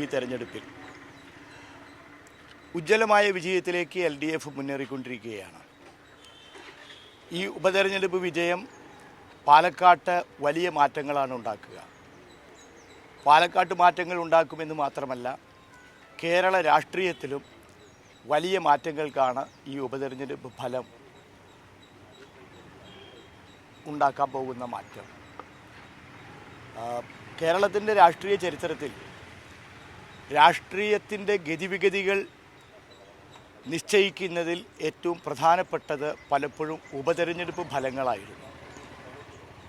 ഈ തെരഞ്ഞെടുപ്പിൽ ഉജ്ജ്വലമായ വിജയത്തിലേക്ക് എൽ ഡി എഫ് മുന്നേറിക്കൊണ്ടിരിക്കുകയാണ്. ഈ ഉപതെരഞ്ഞെടുപ്പ് വിജയം പാലക്കാട്ട് വലിയ മാറ്റങ്ങളാണ് ഉണ്ടാക്കുക. പാലക്കാട്ട് മാറ്റങ്ങൾ ഉണ്ടാക്കുമെന്ന് മാത്രമല്ല കേരള രാഷ്ട്രീയത്തിലും വലിയ മാറ്റങ്ങൾക്കാണ് ഈ ഉപതെരഞ്ഞെടുപ്പ് ഫലം ഉണ്ടാക്കാൻ പോകുന്ന മാറ്റം. കേരളത്തിന്റെ രാഷ്ട്രീയ ചരിത്രത്തിൽ രാഷ്ട്രീയത്തിന്റെ ഗതിവിഗതികൾ നിശ്ചയിക്കുന്നതിൽ ഏറ്റവും പ്രധാനപ്പെട്ടത് പലപ്പോഴും ഉപതെരഞ്ഞെടുപ്പ് ഫലങ്ങളായിരുന്നു.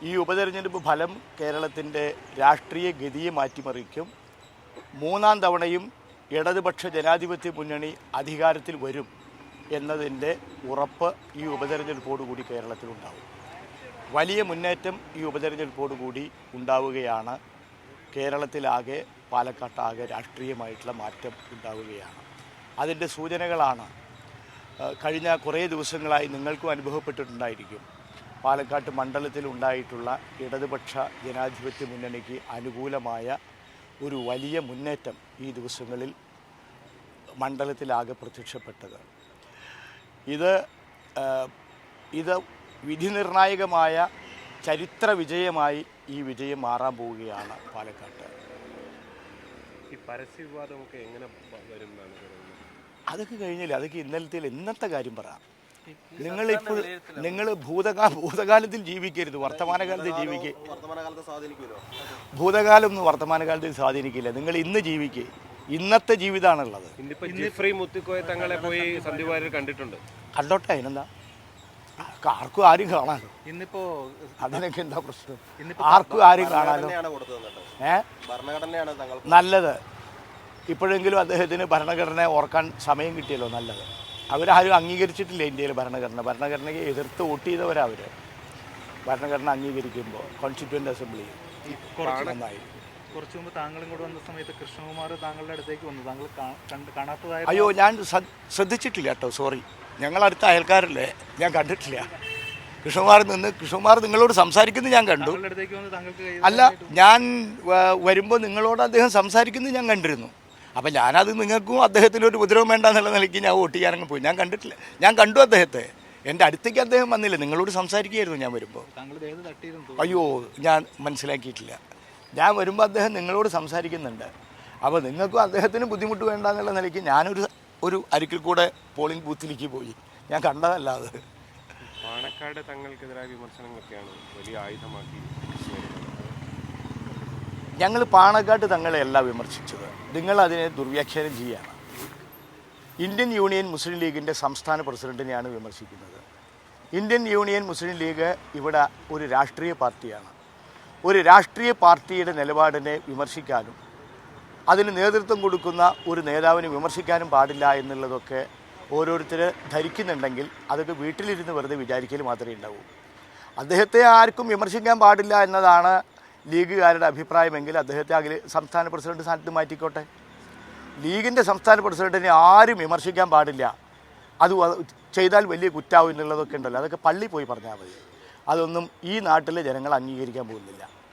ഈ ഉപതെരഞ്ഞെടുപ്പ് ഫലം കേരളത്തിന്റെ രാഷ്ട്രീയ ഗതിയെ മാറ്റിമറിക്കും. മൂന്നാം തവണയും ഇടതുപക്ഷ ജനാധിപത്യ മുന്നണി അധികാരത്തിൽ വരും എന്നതിന്റെ ഉറപ്പ് ഈ ഉപതെരഞ്ഞെടുപ്പോടുകൂടി കേരളത്തിലുണ്ടാവും. വലിയ മുന്നേറ്റം ഈ ഉപതെരഞ്ഞെടുപ്പോടുകൂടി ഉണ്ടാവുകയാണ് കേരളത്തിലാകെ പാലക്കാട്ടാകെ രാഷ്ട്രീയമായിട്ടുള്ള മാറ്റം ഉണ്ടാവുകയാണ്. അതിന്റെ സൂചനകളാണ്. കഴിഞ്ഞ കുറേ ദിവസങ്ങളായി നിങ്ങൾക്കും അനുഭവപ്പെട്ടിട്ടുണ്ടായിരിക്കും. പാലക്കാട്ട് മണ്ഡലത്തിൽ ഉണ്ടായിട്ടുള്ള ഇടതുപക്ഷ ജനാധിപത്യ മുന്നണിക്ക് അനുകൂലമായ ഒരു വലിയ മുന്നേറ്റം ഈ ദിവസങ്ങളിൽ മണ്ഡലത്തിലാകെ പ്രത്യക്ഷപ്പെട്ടത്. ഇത് ഇത് വിധി നിർണായകമായ ചരിത്ര വിജയമായി ഈ വിജയം മാറാൻ പോവുകയാണ് പാലക്കാട്ട്. ഈ പരസ്യ വിവാദമൊക്കെ എങ്ങനെ വരും എന്നാണ് അതൊക്കെ കഴിഞ്ഞില്ല? അതൊക്കെ ഇന്നലത്തെ ഇന്നത്തെ കാര്യം പറ. നിങ്ങളിപ്പോൾ നിങ്ങൾ ഭൂതകാ ഭൂതകാലത്തിൽ ജീവിക്കരുത്. വർത്തമാനകാലത്തിൽ ജീവിക്കുക ഭൂതകാലം ഒന്നും വർത്തമാനകാലത്തിൽ സ്വാധീനിക്കില്ല. നിങ്ങൾ ഇന്ന് ജീവിക്കുക ഇന്നത്തെ ജീവിതമാണുള്ളത് ഇന്നിപ്പോ ജിഫ്രി മുത്തുക്കോയ തങ്ങളെ പോയി കണ്ടിട്ടുണ്ട്. കണ്ടോട്ടെ അതിനെന്താ? ആർക്കും ആരും കാണാലോ ഇന്നിപ്പോ അതിനൊക്കെ എന്താ പ്രശ്നം? ആർക്കും ആരും കാണാലോ? ഏ? നല്ലത്. ഇപ്പോഴെങ്കിലും അദ്ദേഹത്തിന് ഭരണഘടന ഓർക്കാൻ സമയം കിട്ടിയല്ലോ നല്ലത്. അവരാരും അംഗീകരിച്ചിട്ടില്ല ഇന്ത്യയിലെ ഭരണഘടന. ഭരണഘടനയ്ക്ക് എതിർത്ത് വോട്ട് ചെയ്തവരാ അവർ ഭരണഘടന അംഗീകരിക്കുമ്പോൾ കോൺസ്റ്റിറ്റ്യൂന്റ് അസംബ്ലി നന്നായി. കുറച്ചു മുമ്പ് താങ്കളും കൂടെ വന്ന സമയത്ത് കൃഷ്ണകുമാർ താങ്കളുടെ അടുത്തേക്ക് വന്നു. താങ്കൾ കാണാത്തതായ അയ്യോ ഞാൻ ശ്രദ്ധിച്ചിട്ടില്ല കേട്ടോ. സോറി ഞങ്ങൾ അടുത്ത അയൽക്കാരല്ലേ? ഞാൻ കണ്ടിട്ടില്ല. കൃഷ്ണകുമാർ നിന്ന് കൃഷ്ണകുമാർ നിങ്ങളോട് സംസാരിക്കുന്നത് ഞാൻ കണ്ടു. അല്ല ഞാൻ വരുമ്പോൾ നിങ്ങളോട് അദ്ദേഹം സംസാരിക്കുന്നത് ഞാൻ കണ്ടിരുന്നു. അപ്പം ഞാനത് നിങ്ങൾക്കും അദ്ദേഹത്തിന് ഒരു ഉപദ്രവം വേണ്ട എന്നുള്ള നിലയ്ക്ക് ഞാൻ വോട്ട് ചെയ്യാനങ്ങ് പോയി. ഞാൻ കണ്ടിട്ടില്ല. ഞാൻ കണ്ടു അദ്ദേഹത്തെ. എന്റെ അടുത്തേക്ക് അദ്ദേഹം വന്നില്ല. നിങ്ങളോട് സംസാരിക്കുകയായിരുന്നു ഞാൻ വരുമ്പോൾ അയ്യോ ഞാൻ മനസ്സിലാക്കിയിട്ടില്ല. ഞാൻ വരുമ്പോൾ അദ്ദേഹം നിങ്ങളോട് സംസാരിക്കുന്നുണ്ട്. അപ്പോൾ നിങ്ങൾക്കും അദ്ദേഹത്തിന് ബുദ്ധിമുട്ട് വേണ്ട എന്നുള്ള നിലയ്ക്ക് ഞാനൊരു ഒരു അരിക്കിൽ കൂടെ പോളിംഗ് ബൂത്തിലേക്ക് പോയി. ഞാൻ കണ്ടതല്ല അത് പാണക്കാട് തങ്ങൾക്കെതിരായ വിമർശനങ്ങളൊക്കെയാണ് വലിയ ആയുധമാക്കി ഞങ്ങൾ പാണക്കാട്ട് തങ്ങളെയല്ല വിമർശിച്ചത്. നിങ്ങൾ അതിനെ ദുർവ്യാഖ്യാനം ചെയ്യുകയാണ് ഇന്ത്യൻ യൂണിയൻ മുസ്ലിം ലീഗിന്റെ സംസ്ഥാന പ്രസിഡന്റിനെയാണ് വിമർശിക്കുന്നത്. ഇന്ത്യൻ യൂണിയൻ മുസ്ലിം ലീഗ് ഇവിടെ ഒരു രാഷ്ട്രീയ പാർട്ടിയാണ്. ഒരു രാഷ്ട്രീയ പാർട്ടിയുടെ നിലപാടിനെ വിമർശിക്കാനും അതിന് നേതൃത്വം കൊടുക്കുന്ന ഒരു നേതാവിനെ വിമർശിക്കാനും പാടില്ല എന്നുള്ളതൊക്കെ ഓരോരുത്തർ ധരിക്കുന്നുണ്ടെങ്കിൽ അതൊക്കെ വീട്ടിലിരുന്ന് വെറുതെ വിചാരിക്കൽ മാത്രമേ ഉണ്ടാവൂ. അദ്ദേഹത്തെ ആർക്കും വിമർശിക്കാൻ പാടില്ല എന്നതാണ് ലീഗുകാരുടെ അഭിപ്രായമെങ്കിൽ അദ്ദേഹത്തെ അഖില സംസ്ഥാന പ്രസിഡന്റ് സ്ഥാനത്ത് മാറ്റിക്കോട്ടെ. ലീഗിന്റെ സംസ്ഥാന പ്രസിഡന്റിനെ ആരും വിമർശിക്കാൻ പാടില്ല. അത് ചെയ്താൽ വലിയ കുറ്റാവും എന്നുള്ളതൊക്കെ ഉണ്ടല്ലോ. അതൊക്കെ പള്ളി പോയി പറഞ്ഞാൽ മതി. അതൊന്നും ഈ നാട്ടിലെ ജനങ്ങൾ അംഗീകരിക്കാൻ പോകുന്നില്ല.